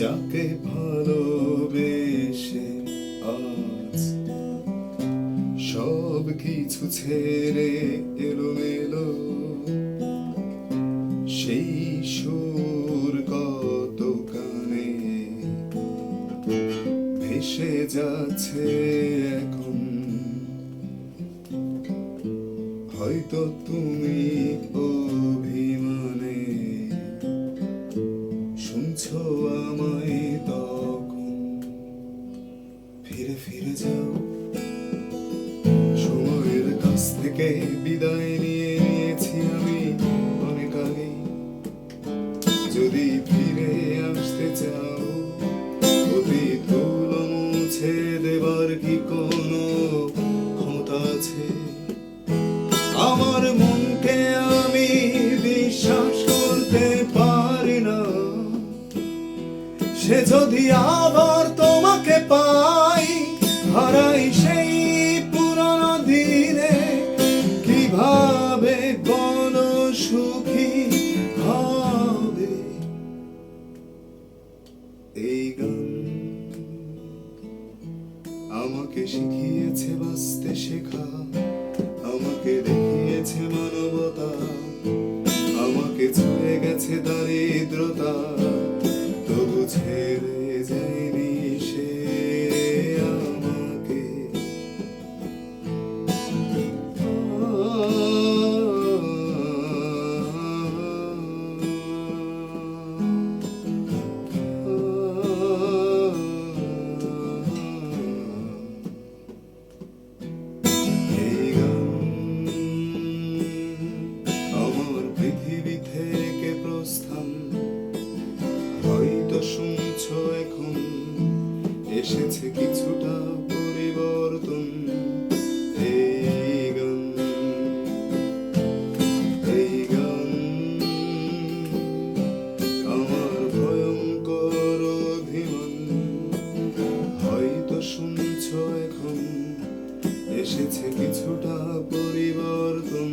যাকে ভালোবেসে আজ সব কিছু ছেড়ে এলোমেলো, সেই সুর কত কানে ভেসে যাচ্ছে এখন। হয়তো তুমি অভিমানে থেকে বিদায় নিয়ে নিয়েছি আমি অনেক আগেই। যদি ফিরে আসতে চাও অতীতগুলো মুছে দেবার কি কোনো ক্ষমতা আছে? আমার মনকে আমি বিশ্বাস করতে পারি না। সে যদি আবার তোমাকে পাই এই গান আমাকে শিখিয়েছে বাঁচতে শেখা আমাকে দেখিয়েছে মানবতা আমাকে ছুঁয়ে গেছে দারিদ্রতা এসেছে কিছুটা পরিবর্তন। এই এই আমার ভয়ঙ্কর অভিমান। এখন এসেছে কিছুটা পরিবর্তন।